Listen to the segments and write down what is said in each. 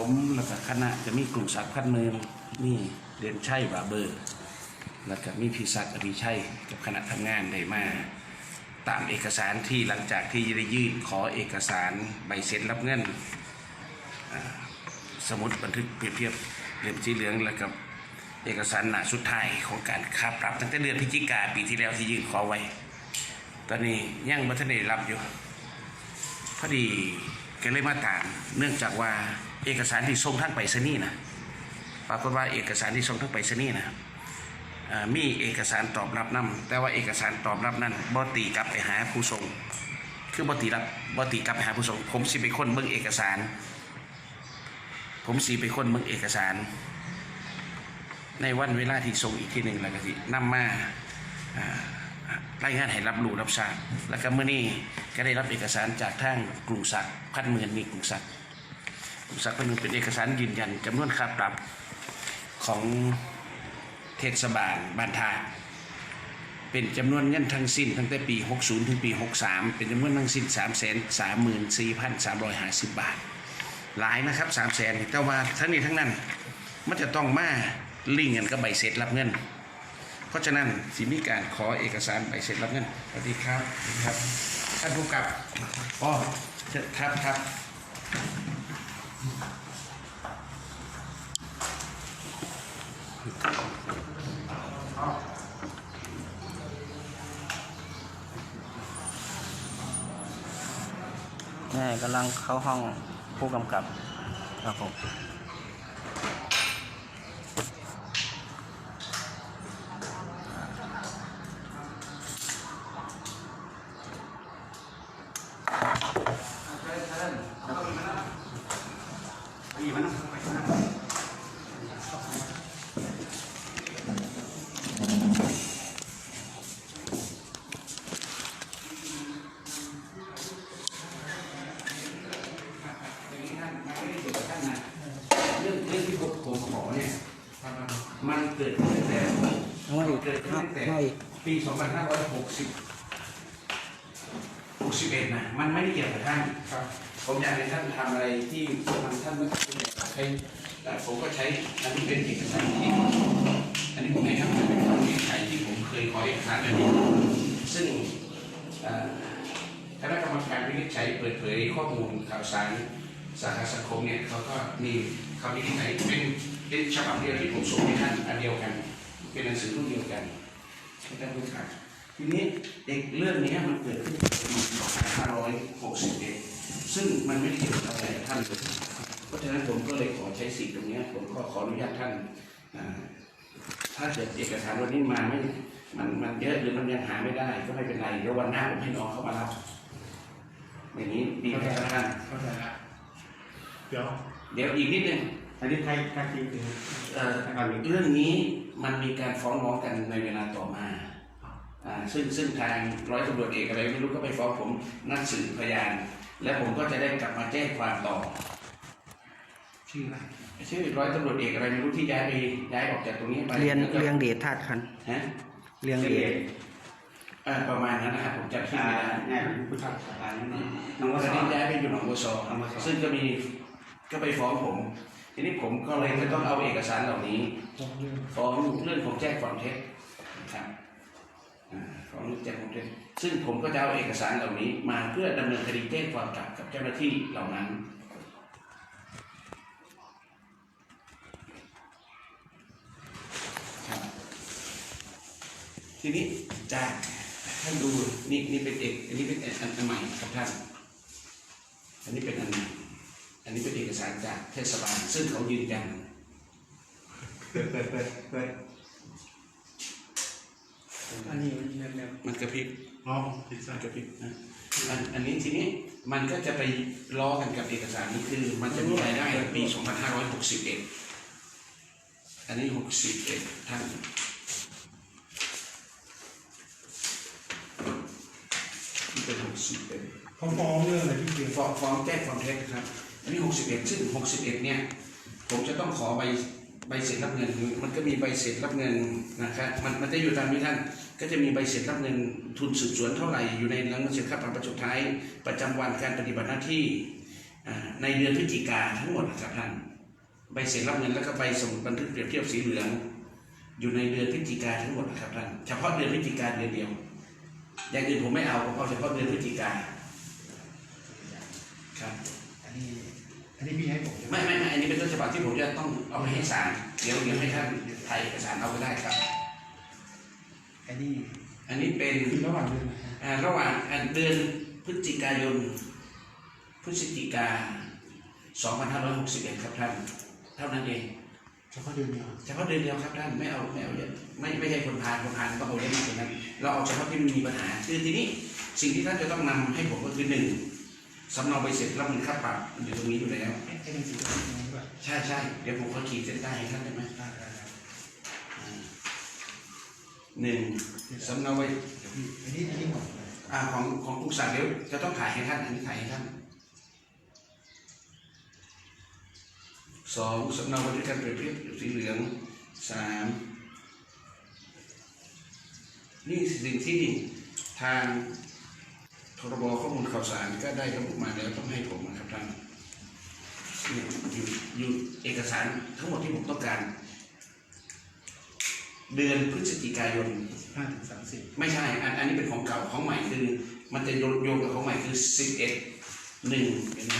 ผมแล้วก็คณะจะมีกลุ่มศักดิ์พันเมืองมีเด่นชัยบาเบอร์ แล้วก็มีพิศักดิ์อภิชัยกับคณะทำงานได้มาตามเอกสารที่หลังจากที่ได้ยื่นขอเอกสารใบเสร็จรับเงินอ่าสมุดบันทึกเปรียบเทียบเล่มสีเหลืองแล้วกับเอกสารหนาสุดท้ายของการค่าปรับตั้งแต่เดือนพฤศจิกาปีที่แล้วที่ยื่นขอไว้ ตอนนี้ยังบัทันได้รับอยู่พอดีก็เลยมาตามเนื่องจากว่า เอกสารที่ส่งทางไปรษณีย์นะปรากฏว่าเอกสารที่ส่งทางไปรษณีย์นะมีเอกสารตอบรับนํแต่ว่าเอกสารตอบรับนั้นบ่ตีกลับไปหาผู้ส่งคือบ่ตีรับบ่ตีกลับไปหาผู้ส่งผมสิไปค้นเบิ่งเอกสาร ผมสิไปค้นเบิ่งเอกสาร ในวันเวลาที่ส่งอีกทีหนึ่งแล้วก็สินำมาอ่ารายงานให้รับรู้รับทราบแล้วก็เมื่อนี้ก็ได้รับเอกสารจากทางกรุงศักดิ์พันหมื่นนี่กรุงศักดิ์ กรุงศักพันหมื่นเป็นเอกสารยืนยันจำนวนค่าปรับของเทศบาลบ้านทาเป็นจำนวนเงินทั้งสิ้นตั้งแต่ปี 60 ถึงปี 63 เป็นจำนวนทั้งสิ้น 3 3 4 3 5 0 บาท หลายนะครับ 3 0 0 0 0 0แต่ว่าทั้งนี้ทั้งนั้น มันจะต้องมาลิงก์กันกับใบเสร็จรับเงิน เพราะฉะนั้นสิมีการขอเอกสารใบเสร็จรับเงิน สวัสดีครับ ครับ ท่านผู้กับอ๋อเชิญครับครับ แม่กำลังเข้าห้องผู้กำกับครับผม เรื่องเรื่องที่ผมผมขอเนี่ย มันเกิดขึ้นตั้งแต่ ไม่ เกิดขึ้นตั้งแต่ ไม่ ปี 2560 61นะมันไม่ได้เกี่ยวกับท่านครับ ผมอยากให้ท่านทำอะไรที่มันท่านไม่คุณอยากใช้แต่ผมก็ใช้อันนี้เป็นเอกสารที่อันนี้ผมให้ท่านเป็นคำวินิจฉัยที่ผมเคยขอเอกสารแบบนี้ซึ่งเอ่อคณะกรรมการวินิจฉัยเปิดเผยข้อมูลข่าวสารสาขาสังคมเนี่ยเขาก็มีคำวินิจฉัยเป็นเป็นฉบับเดียวที่ผมส่งให้ท่านอันเดียวกัน เป็นหนังสือรุ่นเดียวกัน ให้ท่านรู้จักทีนี้เอกเรื่องนี้มันเกิดขึ้นปี2561 ซึ่งมันไม่ได้เกี่ยวกับอะไรกับท่านเลยเพราะฉะนั้นผมก็เลยขอใช้สิทธิ์ตรงเนี้ยผมก็ขออนุญาตท่านอ่าถ้าเกิดเอกสารวันนี้มาไม่มันมันเยอะหรือมันยังหาไม่ได้ก็ไม่เป็นไรเดี๋ยววันหน้าผมให้น้องเขามารับอย่างนี้ดีไหมครับท่านเข้าใจละเดี๋ยวเดี๋ยวอีกนิดนึงอันนี้ใครใครจริงถึงเอ่อเรื่องนี้ มันมีการฟ้องร้องกันในเวลาต่อมาอ่าซึ่งซึ่งทางร้อยตำรวจเอกอะไรไม่รู้ก็ไปฟ้องผมนัดสืบพยาน และผมก็จะได้กลับมาแจ้งความต่อ ชื่ออะไรชื่อร้อยตำรวจเอกอะไรไม่รู้ที่ย้ายไปย้ายออกจากตรงนี้ไปเรียนแล้วก็เรียงเดชธาตุคันฮะเรียงเดชเอ่อประมาณนั้นนะครับผมจำชื่อไม่ได้แง่เป็นผู้ชายสถานนี้น้องตว่าอนสนี้นิทย้ายไปอยู่หนองบัวซอหนองบัวซอซึ่งก็มีก็ไปฟ้องผม ทีนี้ผมก็เลยจะต้องเอาเอกสารเหล่านี้ฟ้องเรื่องของแจ้งความเท็จนะครับฟ้องแจ้งความเท็จซึ่งผมก็จะเอาเอกสารเหล่านี้ มาเพื่อดำเนินคดีแจ้งความกลับกับเจ้าหน้าที่เหล่านั้นทีนี้จากท่านดูนี่นี่เป็นเอกอันนี้เป็นอันอันใหม่ครับท่าน อันนี้เป็นอัน สารจากเทศบาลซึ่งเขายืนยันเปิดเปิดเปิดเปิดอันนี้เรียนเรียนมันกระพริบอ๋อผิดสัมัตนว์กระพริบนะอันอันนี้ทีนี้มันก็จะไปล้อกันกับเอกสารนี้คือ มันจะมีรายได้ปี 2561 อันนี้ 61ท่านนี่เป็น61เขาฟ้องเรื่องอะไรที่เกี่ยวฟ้องฟ้องแจ้งความเท็จครับ อันนี้61ซึ่ง61เนี่ยผมจะต้องขอใบใบเสร็จรับเงิน มันก็มีใบเสร็จรับเงินนะครับมันมันจะอยู่ตามนี้ท่านก็จะมีใบเสร็จรับเงินทุนสืบสวนเท่าไหร่อยู่ในหลังเสร็จค่าปรับประจุท้ายประจำวันการปฏิบัติหน้าที่ในเดือนพฤศจิกาทั้งหมดนะครับท่านใบเสร็จรับเงินแล้วก็ใบสมุดบันทึกเปรียบเทียบสีเหลือง อยู่ในเดือนพฤศจิกาทั้งหมดนะครับท่านเฉพาะเดือนพฤศจิกาเดือนเดียว อย่างอื่นผมไม่เอาผมเอาเฉพาะเดือนพฤศจิกาครับ อันนี้อันนี้พี่ให้ผมใช่ไหมไม่ไม่ไม่อันนี้เป็นต้นฉบับที่ผมจะต้องเอาไปให้ศาลเดี๋ยวเดี๋ยวให้ท่านถ่ายเอกสารเอาไปได้ครับ อันนี้อันนี้เป็นคือระหว่างเดือนไหนฮะอ่าระหว่างอ่าเดือนพฤศจิกายน พฤศจิกา 2561 ครับท่าน เท่านั้นเอง เฉพาะเดือนเดียวเฉพาะเดือนเดียวครับท่านไม่เอาไม่เอาเยอะไม่ไม่ใช่คนพาลคนพาลก็เอาเยอะมากกว่านั้น เราเอาเฉพาะที่มันมีปัญหา คือทีนี้สิ่งที่ท่านจะต้องนำให้ผมก็คือหนึ่ง สำเนาใบเสร็จรับเงินค่าปรับมันอยู่ตรงนี้อยู่แล้วไอ้ไอ้หนังสือเป็นยังไงบ้างใช่ใช่เดี๋ยวผมขอขีดเส้นใต้ให้ท่านได้ไหมได้ได้ได้อ่าหนึ่งสำเนาใบเดี๋ยวพี่อันนี้อันนี้หมดเลยอ่าของของกรุงศรีเดี๋ยวจะต้องถ่ายให้ท่านอันนี้ถ่ายให้ท่านสองสำเนาบันทึกการเปรียบเทียบสีเหลืองสามนี่สิ่งที่ทาง ทรบข้อมูลข่าวสารก็ได้ระบุมาแล้วต้องให้ผมนะครับท่านนี่อยู่อยู่เอกสารทั้งหมดที่ผมต้องการ เดือนพฤศจิกายนห้าถึงสามสิบไม่ใช่อันอันนี้เป็นของเก่าของใหม่คือ มันจะโยงโยงกับของใหม่คือสิบเอ็ดหนึ่งเห็นไหม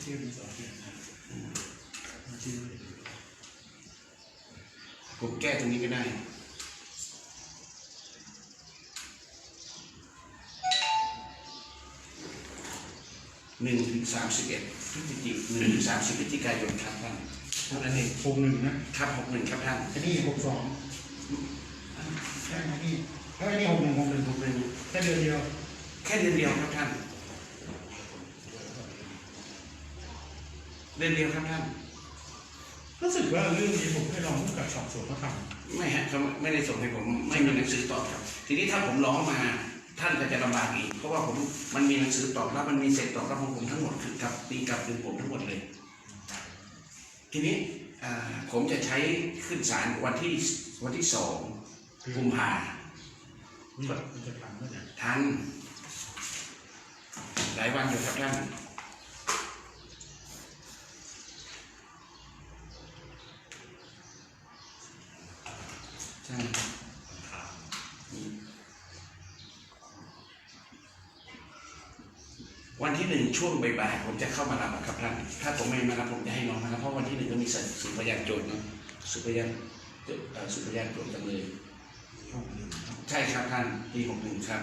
เที่ยวมีสองเดือนนะมาชื่อเลยผมแก้ตรงนี้ก็ได้ หนึ่งถึงสามสิบเอ็ดพฤศจิกหนึ่งถึงสามสิบพฤศจิกายนครับท่านเท่านั้นเองหกหนึ่งนะครับหกหนึ่งครับท่านอันนี้หกสองใช่ไหมพี่แล้วอันนี้หกหนึ่งหกหนึ่งหกหนึ่งแค่เดือนเดียว แค่เดือนเดียวครับท่านเดือนเดียวครับท่านรู้สึกว่าเรื่องนี้ผมให้ลองผู้กับสอบสวนเขาทไม่ฮะเขาไม่ได้ส่งให้ผมไม่มีหนังสือตอบครับ ทีนี้ถ้าผมร้องมา ท่านก็จะลำบากอีก เพราะว่าผมมันมีหนังสือตอบรับมันมีเสร็จตอบรับของผมทั้งหมดคือกับตีกับคือผมทั้งหมดเลย ทีนี้ผมจะใช้ขึ้นศาลวันที่วันที่สองกุมภาทันหลายวันอยู่ครับท่านใช่ วันที่หนึ่งช่วงบ่ายๆผมจะเข้ามารับอะครับท่านถ้าผมไม่มารับผมจะให้น้องมารับเพราะวันที่หนึ่งก็มีสืบพยานโจทย์เนาะสืบพยานเอ่อสืบพยานโจทย์จำเลยหกหนึ่งครับใช่ครับท่านปีหกหนึ่งครับ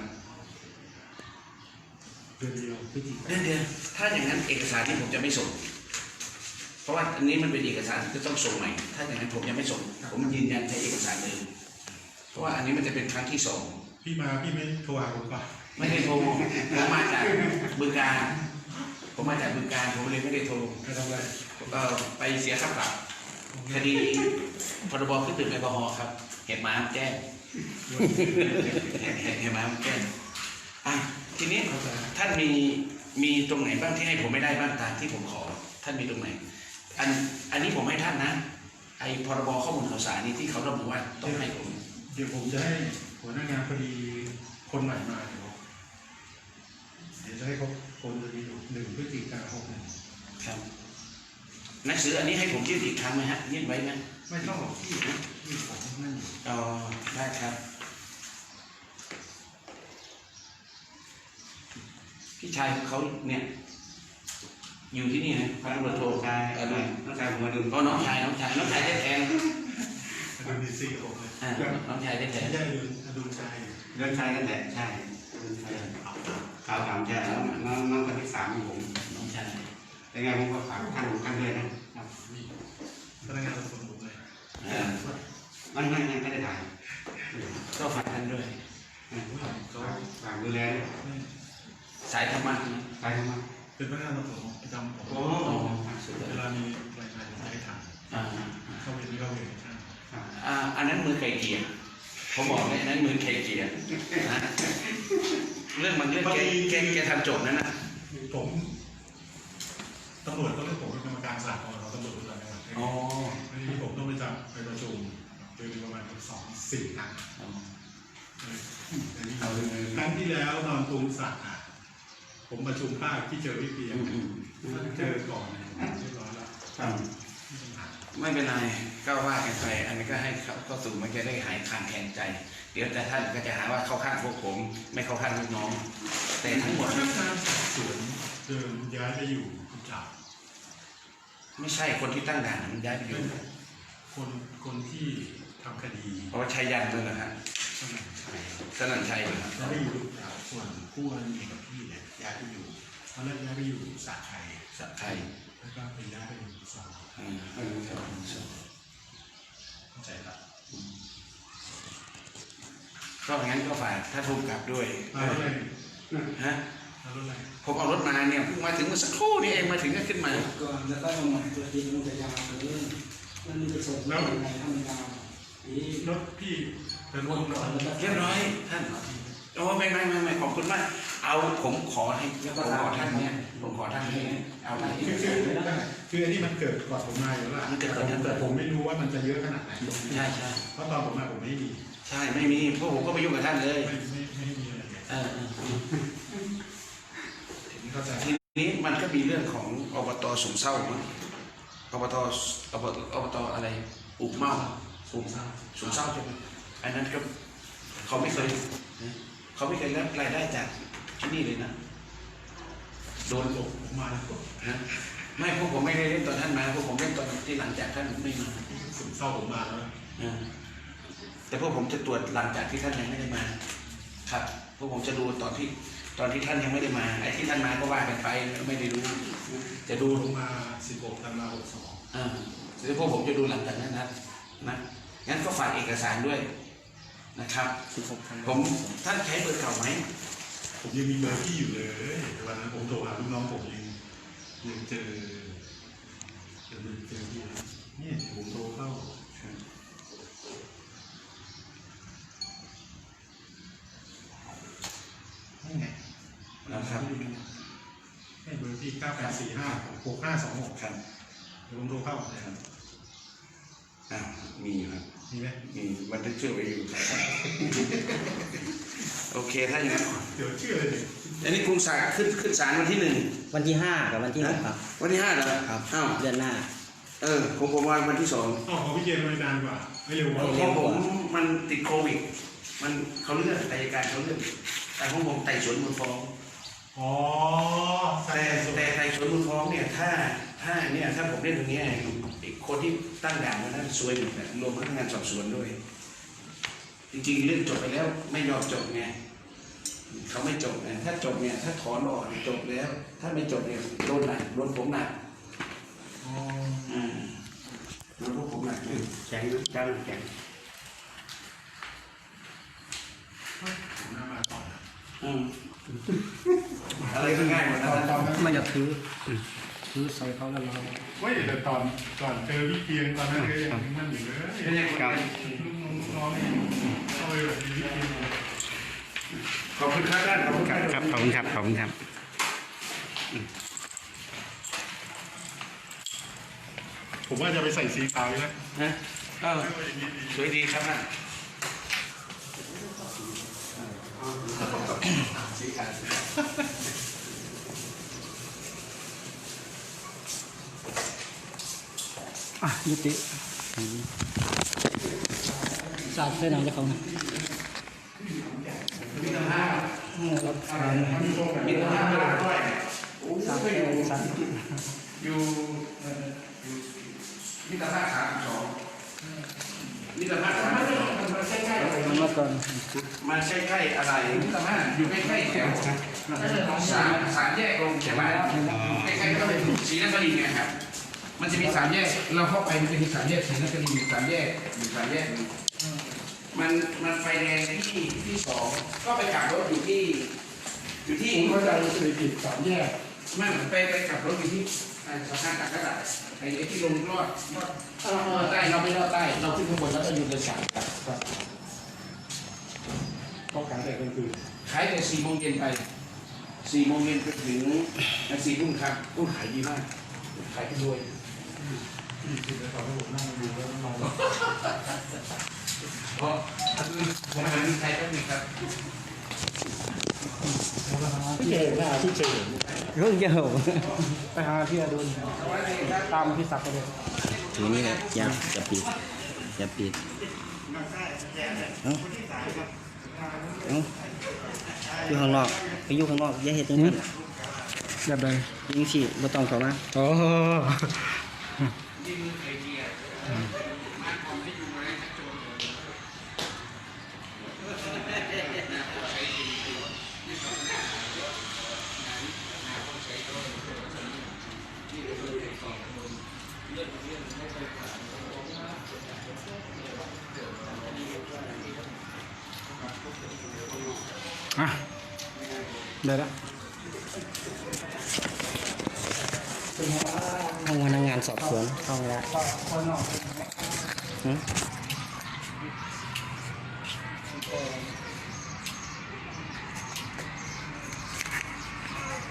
เดือนเดียวพฤศจิเดี๋กายวเดี๋ยวถ้าอย่างนั้นเอกสารที่ผมจะไม่ส่ง เพราะว่าอันนี้มันเป็นเอกสารที่จะต้องส่งใหม่ ถ้าอย่างนั้นผมจะไม่ส่ง ผมยืนยันใช้เอกสารเดิมเพราะว่าอันนี้มันจะเป็นครั้งที่สองพี่มาพี่ไม่โทรหาผมก่อนไม่ได้โทรผมมาจาก บึงการ ผมมาจากบึงการ ผมเลยไม่ได้โทรไปทำอะไรเอ่อไปเสียค่าปรับคดีพรบขึ้นตึกแอลกอฮอล์ครับ เห็นหมาแจ้งเห็นหมาแจ้งอะทีนี้ท่านมีมีตรงไหนบ้างที่ให้ผมไม่ได้บ้างตามที่ผมขอ ท่านมีตรงไหน อันอันนี้ผมให้ท่านนะ ไอพรบข้อมูลข่าวสารนี่ที่เขาระบุว่าต้องให้ผม เดี๋ยวผมจะให้หัวหน้างานพอดีคนใหม่มาเดี๋ยวเดี๋ยวจะให้เขาคนจะมีหนึ่งพฤศจิกาหกหนึ่ง ครับ หนังสืออันนี้ให้ผมยื่นอีกครั้งไหมฮะยื่นไว้ไหมไม่ต้องหรอกพี่พี่ผมนั่นอยู่อ๋อได้ครับพี่ชายของเขาเนี่ยอยู่ที่นี่นะพันตำรวจโทชายอดุลน้องชายผมมาดูอ๋อน้องชายน้องชายน้องชายแท้แทนอดุลดีซีโอเลยอ่าน้องชายแท้แทไม่นใช่อดุลอดุลชัยเรื่องชายนั่นแหละใช่เรื่องชายขาวสามใช่แล้วน้องน้องคนที่สามของผมน้องชาย ยังไงผมก็ฝากท่านท่านด้วยนะครับพนักงานสอบสวนผมเลยอ่าไม่ไม่ไม่ไม่ได้ถ่ายก็ฝากท่านด้วยฝากฝากดูแลสายธรรมะนะไปทำไมเป็นพนักงานสอบสวนประจำผมโอ้เวลามีรายงานจะให้ถ่ายเข้าเวรไม่เข้าเวรใช่อันนั้นมือไก่เกลี่ยผมบอกเลยอันนั้นมือไก่เกลี่ยนะเรื่องมันเรื่องแกแกแกทำจทย์นั่นนะผมตำรวจก็เรีย กผมเป็นกรรมการศาลของเราตำรวจต่างจังหวัดอ๋อวันนี้ผมต้องไปจับไปประชุมโดยมีประมาณสองสี่ครั้งเอาเลยครั้งที่แล้วตอนตูมศักดิ์อะผมประชุมภาคที่เจอพี่เปียอืกมอืมท่านเจอก่อนเนี่ยเรียบร้อยแล้วครับพไม่เป็นไรก็ว่ากันไปอันนี้ก็ให้เขาเข้าสู่มันจะได้หายคลางแคลงใจ เดี๋ยวแต่ท่านก็จะหาว่าเข้าข้างพวกผม ไม่เข้าข้างลูกน้อง แต่ทั้งหมดพนักงานสอบสวนเดิมย้ายไปอยู่กุจาบ ไม่ใช่คนที่ตั้งด่านมันย้ายไปอยู่คนคนที่ทำคดีเพราะว่าชัยยันด้วยนะฮะสนั่นชัยสนั่นชัยเหรอครับย้ายไปอยู่กุจาบส่วนคู่กรณีกับพี่เนี่ยย้ายไปอยู่ตอนแรกย้ายไปอยู่สาชัยสัตไทยแล้วก็ไปย้ายไปอยู่สองอืมเออครับเข้าใจละก็งั้นก็ฝากถ้าถูกกลับด้วยมารถอะไรฮะมารถอะไร ผมเอารถมาเนี่ยเพิ่งมาถึงเมื่อสักครู่นี่เองมาถึงก็ขึ้นมาก่อนแล้วก็มาใหม่ตัวจริงมันจะยาวเลยมันมีจะสดยังไงถ้ามันยาวนี่รถพี่เป็นวรถนก่อนแล้วก็เรียบร้อยท่านโอ้ไม่ไม่ไม่ไม่ขอบคุณมากเอาผมขอให้ผมขอท่านเนี่ยผมขอท่านเนี่ยเอาไปคือคือคืออันนี้มันเกิดก่อนผมมาอยู่แล้วล่ะมันเกิดก่อนท่านแต่ผมไม่รู้ว่ามันจะเยอะขนาดไหนใช่ใช่เพราะตอนผมมาผมไม่มีใช่ไม่มีพวกผมก็ไปยุ่งกับท่านเลยไม่ไม่ไม่มีอะไรเลย เออเออ ทีนี้เข้าใจทีนี้มันก็มีเรื่องของอบตสมเศร้ามั้งอบตอบตอบตอะไรอุบเมาอุบสมเศร้าใช่ไหมอันนั้นก็เขาไม่เคยเขาไม่เคยรับรายได้จากที่นี่เลยนะโดนหลบผมมาแล้วฮะไม่พวกผมไม่ได้เล่นตอนท่านมาพวกผมเล่นตอนที่หลังจากท่านไม่มาซึมเศร้าผมมาแล้วอ่าแต่พวกผมจะตรวจหลังจากที่ท่านยังไม่ได้มา ครับพวกผมจะดูตอนที่ ตอนที่ท่านยังไม่ได้มาไอ้ที่ท่านมาก็ว่ากันไปไม่ได้รู้จะดูลงมา16ธันวาคม62อ่าแต่พวกผมจะดูหลังจากนั้นนะนะงั้นก็ฝากเอกสารด้วยนะครับสิบหกพันผมท่านใช้เบอร์เก่าไหมผมยังมีเบอร์พี่อยู่เลยแต่วันนั้นผมโทรหาลูกน้องผมยังยังเจอยังเจอพี่นะเนี่ยผมโทรเข้านี่ไง นะครับให้เบอร์พี่9845 6526ครับเดี๋ยวผมโทรเข้าเลยครับอ้าวมีอยู่ครับมีไหมมีบันทึกชื่อไว้อยู่ครับโอเคถ้าอย่างนั้นเดี๋ยวชื่ออะไรเนี่ยอันนี้กรุงศาลขึ้นขึ้นศาลวันที่หนึ่งวันที่ห้ากับวันที่หกครับ วันที่ห้าเหรอครับอ้าวเดือนหน้า เออผมผมว่าวันที่สองอ๋อของพี่เจนมันนานกว่าไม่เร็วกว่าไม่ขเร็อวงกผว่ามมันติดโควิด มันเขาเลื่อนอัยการเขาเลื่อนแต่ของผมไต่สวนมูลฟ้อง อ๋อแต่แต่ไต่สวนมูลฟ้องเนี่ยถ้าถ้าเนี่ยถ้าผมเล่นตรงนี้ยไอ้คนที่ตั้งด่านมันนั้นซวยหมดนะรวมพนักงานสอบสวนด้วย จริงๆเรื่องจบไปแล้วไม่ยอมจบไงเขาไม่จบไงถ้าจบเนี่ยถ้าถอนออกจบแล้ว ถ้าไม่จบเนี่ยโดนหนักโดนผมหนักอ่าโดนพวกผมหนักแข็งจังแข็งผมน่ามาก่ อนนะอืมอะไรก็ง่ายหมดนะท่านมันจะถือถือใส่เขาแล้วเราเว้ยแต่ตอนก่อนเจอพี่เพียงตอนนั้นก็ยังนั่นอยู่เลยไม่ใช่คนครับลูกน้องๆนี่เข้าไปแบบพี่เพียงขอบคุณครับท่านขอบคุณครับครับขอบคุณครับขอบคุณครับผมว่าจะไปใส่สีขาวอยู่นะนะเออสวยดีครับท่าน สีขาวอะยุติสาดเส้นหนังจะเขานะมิตาพรับทานมิตรภาพด้วยโอ้สาดโหเส้นสาดจิตอยู่เอ่ออยู่มิตรภาพสามสองมิตรภาพสามสอง ใกล้ๆมันมาก่อนมาใกล้ๆอะไรมิตรภาพอยู่ใกล้ๆแถวสามสามแยกลงใช่ไหมใกล้ๆก็เป็นสีนครินไงครับ มันจะมีสามแยก เราเข้าไปมันจะมีสามแยกสีนครินทร์อยู่สามแยกอยู่สามแยกมันมันไฟแดงที่ที่สองก็ไปกลับรถอยู่ที่ อยู่ที่ผมก็จะเศรษฐกิจสามแยกไม่ไปไปกลับรถอยู่ที่ สะพานตักกระดาษไอ้ที่ลงรอดรอดเออเออใต้เราไม่รอดใต้เราขึ้นข้างบนแล้วก็อยู่ในสามตักต้องการแต่กลางคืนขายแต่สี่โมงเย็นไปสี่โมงเย็นไปถึงสี่ทุ่มครับอุ้ยขายดีมาก ขายไปด้วยพี่คือจะทำให้ผมนั่งดูแล้วนอนเพราะผมหาที่ใครก็มีครับ พี่เจหน้าพี่เจเรื่องเยอะไปหาพี่อดุลตามพี่ศักดิ์ไปเลยคถือนี่เลยอย่าอย่าปิดอย่าปิดเอ้าเอ้าอยู่ข้างนอกไปอยู่ข้างนอกอย่าเฮ็ดจังซั่นแบบใดยิงสิบ่ต้องเข้ามาโอ้ ได้แล้วห้องพนักงานสอบสวนห้องละหึ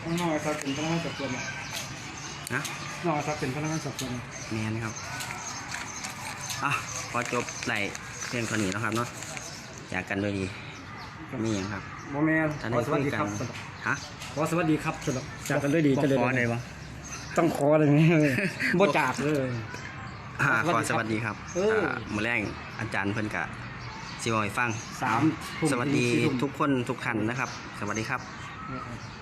ข้างนอกครับเป็นพนักงานสอบสวนอะนะนอกครับเป็นพนักงานสอบสวนแม่นครับอะพอจบไหลเรื่องคนนี้แล้วครับเนาะอยากกันด้วยดีมีอย่างครับโมแมนท่านขอได้สวัคุสยดีกัครับน ฮะขอสวัสดีครับสำหรับจากกันด้วยดีบ่จะเลยขอได้บ่ต้องขออะไรไหมบ่จากเลย อ่าสวัสดีครับขอสวัสดีครับเอออ่ามื้อแรงอาจารย์เพิ่นกะสิเว้าให้ฟังสามทุ่มสวัสดีถึงสี่ทุ่มทุกคนทุกท่านนะครับ สวัสดีครับเนี่ยครับ